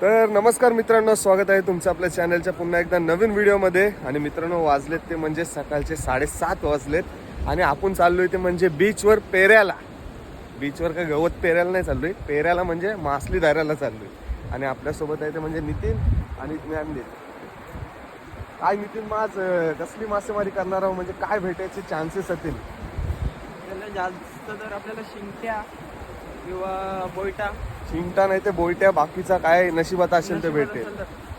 तर नमस्कार मित्रांनो स्वागत आहे तुमचं आपल्या चॅनलच्या पुन्हा एकदा नवीन व्हिडिओमध्ये. आणि मित्रांनो वाजलेत ते म्हणजे सकाळचे साडेसात वाजलेत. आणि आपण चाललोय ते म्हणजे बीचवर पेऱ्याला. बीचवर का गवत पेऱ्याला नाही चाललोय पेऱ्याला म्हणजे मासली धारायला चाललोय. आणि आपल्यासोबत आहे ते म्हणजे नितीन आणि ज्ञानदेव. काय नितीन मग कसली मासेमारी करणार आहोत म्हणजे काय भेटायचे चान्सेस असतील? जास्त तर आपल्याला शिंगट्या किंवा बोयटा. चिंटा नाही ते बोयट्या बाकीचा काय नशिबात असेल ते भेटेल.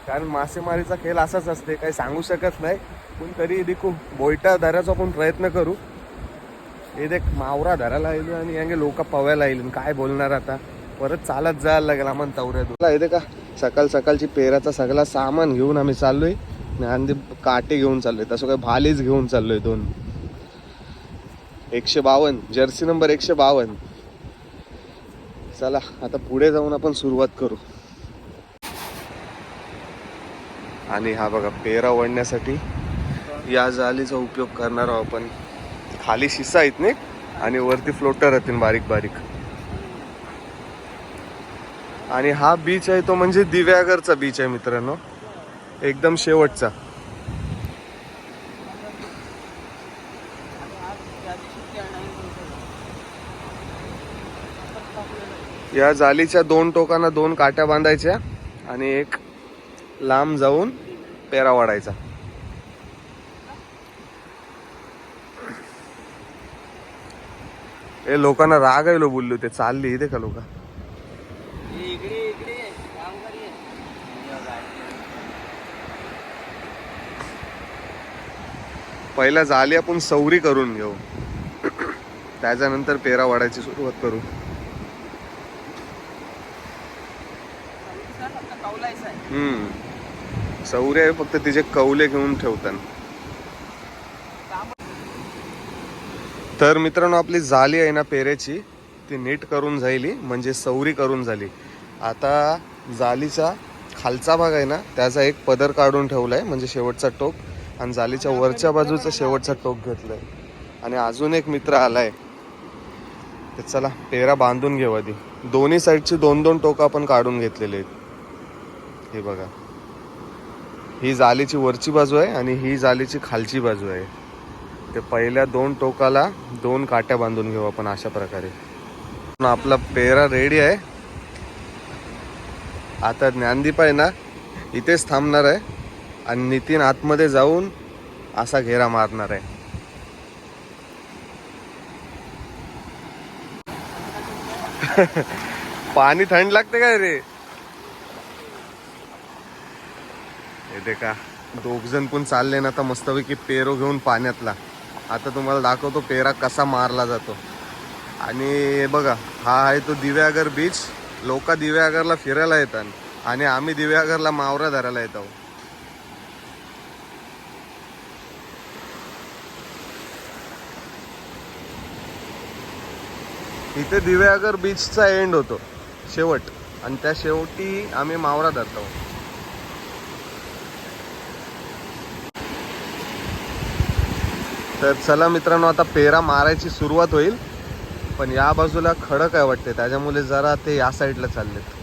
कारण मासेमारीचा खेळ असाच असते काही सांगू शकत नाही. पण तरी देखू बोयटा धरायचा आपण प्रयत्न करू. हे देख मावरा धरायला येईल आणि यांगे लोक पवायला येईल काय बोलणार आता? परत चालत जायला लागेल आम्हाला तवऱ्यात हे दे का सकाळ सकाळची पेराचा सगळा सामान घेऊन आम्ही चाललोय. आणि काटे घेऊन चाललोय. तसं काय भालीच घेऊन चाललोय दोन. एकशे बावन्न जर्सी नंबर एकशे बावन्न. चला आता पुढे जाऊन आपण सुरुवात करू. आणि हा बघा पेरा ओढण्यासाठी या जालीचा उपयोग करणार आहोत आपण. खाली शिसा आहेत नाही? आणि वरती फ्लोटर राहतील बारीक बारीक. आणि हा बीच आहे तो म्हणजे दिव्यागरचा बीच आहे मित्रांनो. एकदम शेवटचा. या जालीच्या दोन टोकांना दोन काट्या बांधायच्या आणि एक लांब जाऊन पेरा वाढायचा. ए लोकांना राग आहे बोललो ते चालली इथे का लोक? पहिला जाली आपण सौरी करून घेऊ. त्याच्यानंतर पेरा वाढायची सुरुवात करू कौलायचा आहे हम्म. सौरी आहे फक्त तिचे कौले घेऊन ठेवतात. तर मित्रांनो आपली जाली आहे ना पेरेची. ती नीट करून झाली म्हणजे सौरी करून झाली. आता जालीचा खालचा भाग आहे ना त्याचा एक पदर काढून ठेवलाय म्हणजे शेवटचा टोक. आणि जालीच्या वरच्या बाजूचा शेवटचा टोक घेतलाय. आणि अजून एक मित्र आलाय. तर चला पेरा बांधून घेऊ आधी. दोन्ही साईडची दोन दोन टोकं आपण काढून घेतलेले आहेत. हे बघा. ही जालीची वरची बाजू आहे आणि ही जालीची खालची बाजू आहे. ते पहिल्या दोन टोकाला दोन काट्या बांधून घेऊ आपण अशा प्रकारे. पण आपला पेरा रेडी आहे. आता ज्ञानदीप आहे ना इथेच थांबणार आहे आणि नितीन आतमध्ये जाऊन असा घेरा मारणार आहे. पाणी थंड लागते काय रे? हे का दोघजण पण चालले ना आता मस्तपैकी पेरो घेऊन पाण्यातला. आता तुम्हाला दाखवतो पेरा कसा मारला जातो. आणि बघा हा आहे तो दिव्यागर बीच लोक दिव्यागरला फिरायला येतात. आणि आम्ही दिव्यागरला मावरा धरायला येत आहोत. इथे दिव्यागर बीचचा एंड होतो शेवट. आणि त्या शेवटी आम्ही मावरा धरतो. तर चला मित्रांनो आता पेरा मारायची सुरुवात होईल. पण या बाजूला खडक आहे वाटते त्याच्यामुळे जरा ते या साईडला चाललेत.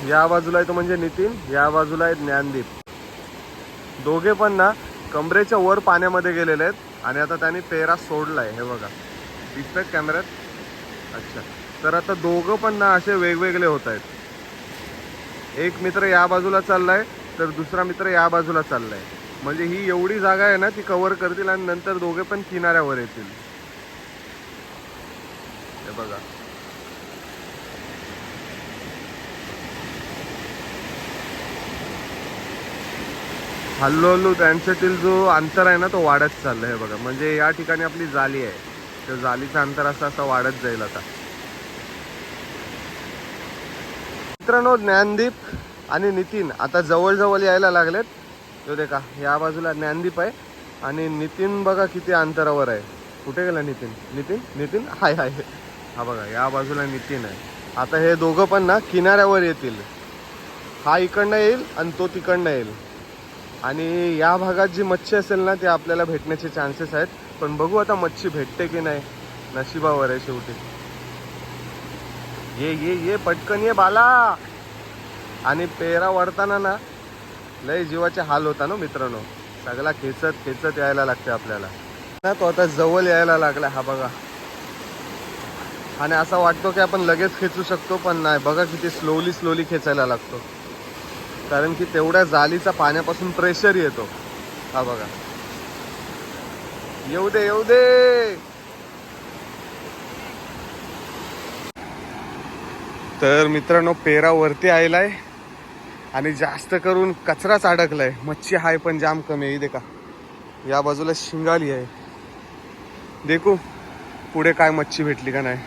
या बाजूला आहे म्हणजे नितीन या बाजूला आहे ज्ञानदीप. दोघे पण ना कमरेच्या वर पाण्यामध्ये गेलेले आहेत आणि आता त्यांनी पेरा सोडलाय हे बघा. दिसतात कॅमेऱ्यात अच्छा. तर आता दोघं पण ना असे वेगवेगळे होत आहेत. एक मित्र या बाजूला चाललाय तर दुसरा मित्र या बाजूला चाललाय. म्हणजे ही एवढी जागा आहे ना ती कव्हर करतील आणि नंतर दोघे पण किनाऱ्यावर येतील. हे बघा. हल्लू त्यांच्यातील जो अंतर आहे ना तो वाढत चाललाय हे बघा. म्हणजे या ठिकाणी आपली जाली आहे. त्या जालीचं अंतर असं असं वाढत जाईल आता. मित्रांनो ज्ञानदीप आणि नितीन आता जवळजवळ यायला लागलेत. तो देखा का या बाजूला ज्ञानदीप आहे. आणि नितीन बघा किती अंतरावर आहे. कुठे गेला नितीन? नितीन? नितीन? हाय हाय. हा बघा या बाजूला नितीन आहे. आता हे दोघं पण ना किनाऱ्यावर येतील. हा इकडनं येईल आणि तो तिकडनं येईल. आणि या भागात जी मच्छी असेल ना ती आपल्याला भेटण्याचे चान्सेस आहेत. पण बघू आता मच्छी भेटते की नाही. नशिबावर आहे शेवटी. ये ये ये पटकन ये बाला. आणि पेरा वरताना ना लय जीवाचे हाल होता ना मित्रांनो. सगळा खेचत खेचत यायला लागते आपल्याला. ना तो आता जवळ यायला लागला हा बघा. आणि असा वाटतो की आपण लगेच खेचू शकतो पण नाही. बघा किती स्लोली स्लोली खेचायला लागतो. कारण की तेवढ्या जालीचा पाण्यापासून प्रेशर येतो. हा बघा. येऊ दे येऊ दे! तर मित्रांनो पेरा वरती आलेलाय आणि जास्त करून कचराच अडकलाय. मच्छी आहे पण जाम कमी आहे देखा. या बाजूला शिंगाली आहे. देखू पुढे काय मच्छी भेटली का नाही.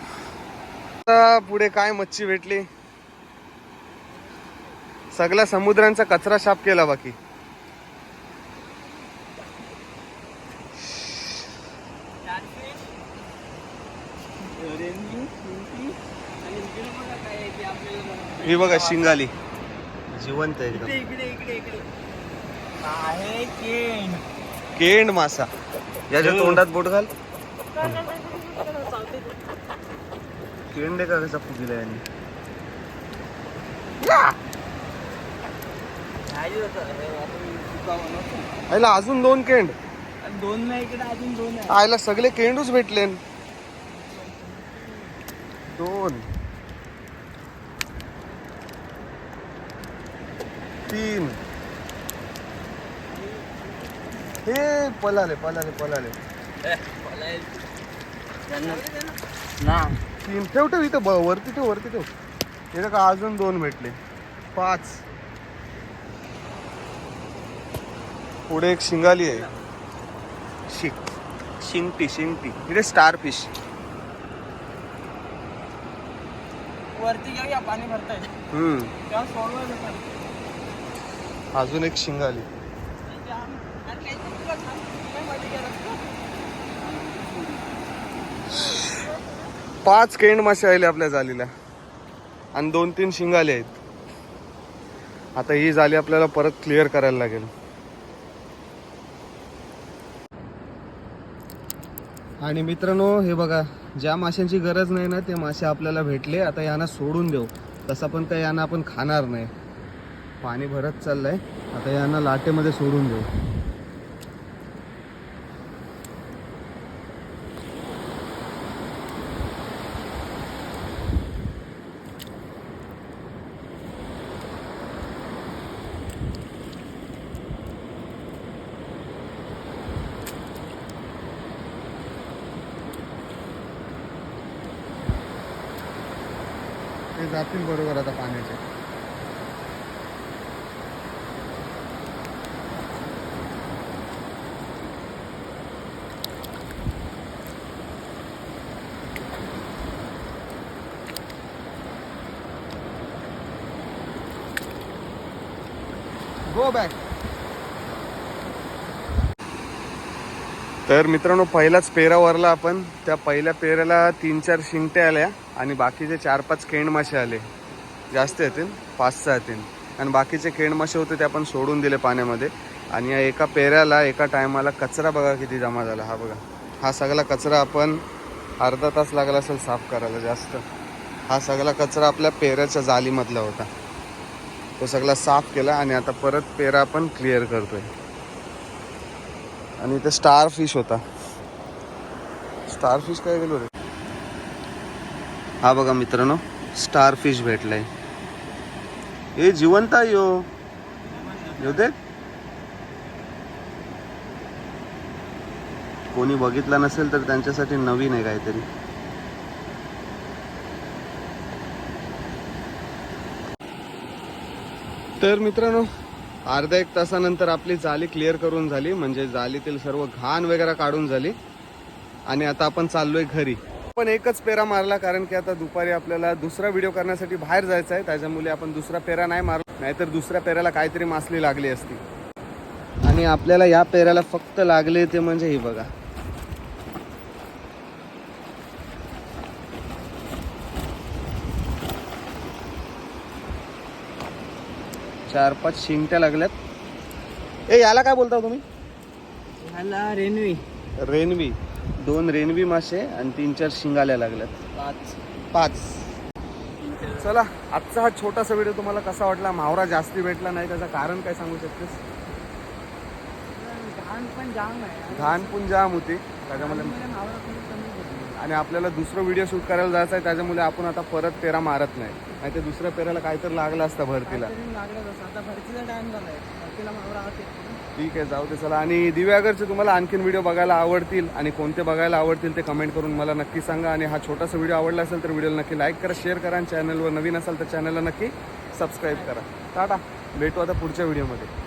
आता पुढे काय मच्छी भेटली? सगळ्या समुद्रांचा कचरा साफ केला बाकी. ही बघा शिंगाली. जिवंत आहे इकडे एकदम. इकडे इकडे इकडे आहे केन केंड मासा. याच्या तोंडात बोट घाल. केंड आहे का कसा फुगिला यांनी. हे. आयला अजून दोन केंड आणि दोन नाही इकडे अजून दोन आहे. आयला सगळे केंडूच भेटले दोन. तीन हे पलाले पलाले पलाले ना. तीन ठेव ठेव इथं ब- वरती ठेव वरती ठेव. इथं का अजून दोन भेटले. पाच. पुढे एक शिंगाली आहे. शिक. शिंगटी शिंगटी. इथे स्टार फिश वरती घेऊया पाणी भरताय. हम्म. तेव्हा सोडवायचं पाणी. अजून एक शिंगाली आली. पाच केंड मासे आले आपल्या जालीला. आणि दोन तीन शिंगाले आहेत. आता ही जाली आपल्याला परत क्लिअर करायला लागेल. आणि मित्रांनो हे बघा ज्या माशांची गरज नाही ना ते मासे आपल्याला भेटले. आता यांना सोडून देऊ. तसं पण काही यांना आपण खाणार नाही. पाणी भरत चाललंय. आता यांना लाटेमध्ये सोडून देऊ. ते जातील बरोबर आता पाण्याचे. गो बॅक तर मित्रांनो पहिलाच पेरा वरला आपण. त्या पहिल्या पेऱ्याला तीन चार शिंगटे आल्या आणि बाकीचे चार पाच केंड आले. जास्त येतील पाच सहा येतील. आणि बाकीचे केंड होते ते आपण सोडून दिले पाण्यामध्ये. आणि या एका पेऱ्याला एका टायमाला कचरा बघा किती जमा झाला. हा बघा. हा सगळा कचरा आपण अर्धा तास लागला असेल साफ करायला जास्त. हा सगळा कचरा आपल्या पेऱ्याच्या जालीमधला होता. तो सगळा साफ केला आणि आता परत पेरा पण क्लिअर करतोय. आणि इथे स्टार फिश होता. स्टार फिश काय गेलो रे? हा बघा मित्रांनो स्टार फिश भेटलाय. हे जिवंत आहे यो. येऊ दे. कोणी बघितला नसेल तर त्यांच्यासाठी नवीन आहे काहीतरी. तर मित्रांनो अर्धा एक तासानंतर आपली जाली क्लिअर करून झाली. म्हणजे जालीतील सर्व घाण वगैरे काढून झाली. आणि आता आपण चाललोय घरी. पण एकच पेरा मारला कारण की आता दुपारी आपल्याला दुसरा व्हिडिओ करण्यासाठी बाहेर जायचं आहे. त्याच्यामुळे आपण दुसरा पेरा नाही मारला नाहीतर दुसऱ्या पेऱ्याला काहीतरी मासली लागली असती. आणि आपल्याला या पेऱ्याला फक्त लागले ते म्हणजे ही बघा. चार पाच शिंगट्या लागल्यात. ए याला काय बोलता तुम्ही? ह्याला रेनवी. रेनवी. दोन रेनवी मासे आणि तीन चार शिंगाल्या लागल्यात. पाच. पाच. चला आजचा हा छोटासा व्हिडिओ तुम्हाला कसा वाटला? मावरा जास्ती भेटला नाही त्याचं कारण काय सांगू शकतेस? घाण पण जाम आहे. घाण पण जाम होती. त्याच्यामुळे आणि आपल्याला दुसरं व्हिडिओ शूट करायला जायचं आहे त्याच्यामुळे आपण आता परत पेरा मारत नाही. नाही ते दुसऱ्या पेराला काहीतरी लागलं असतं भरतीला. ठीक आहे जाऊ दे चला. आणि दिव्यागरचे तुम्हाला आणखीन व्हिडिओ बघायला आवडतील आणि कोणते बघायला आवडतील ते कमेंट करून मला नक्की सांगा. आणि हा छोटासा व्हिडिओ आवडला असेल तर व्हिडिओला नक्की लाईक करा शेअर करा आणि चॅनलवर नवीन असाल तर चॅनलला नक्की सबस्क्राईब करा. टाटा. भेटू आता पुढच्या व्हिडिओमध्ये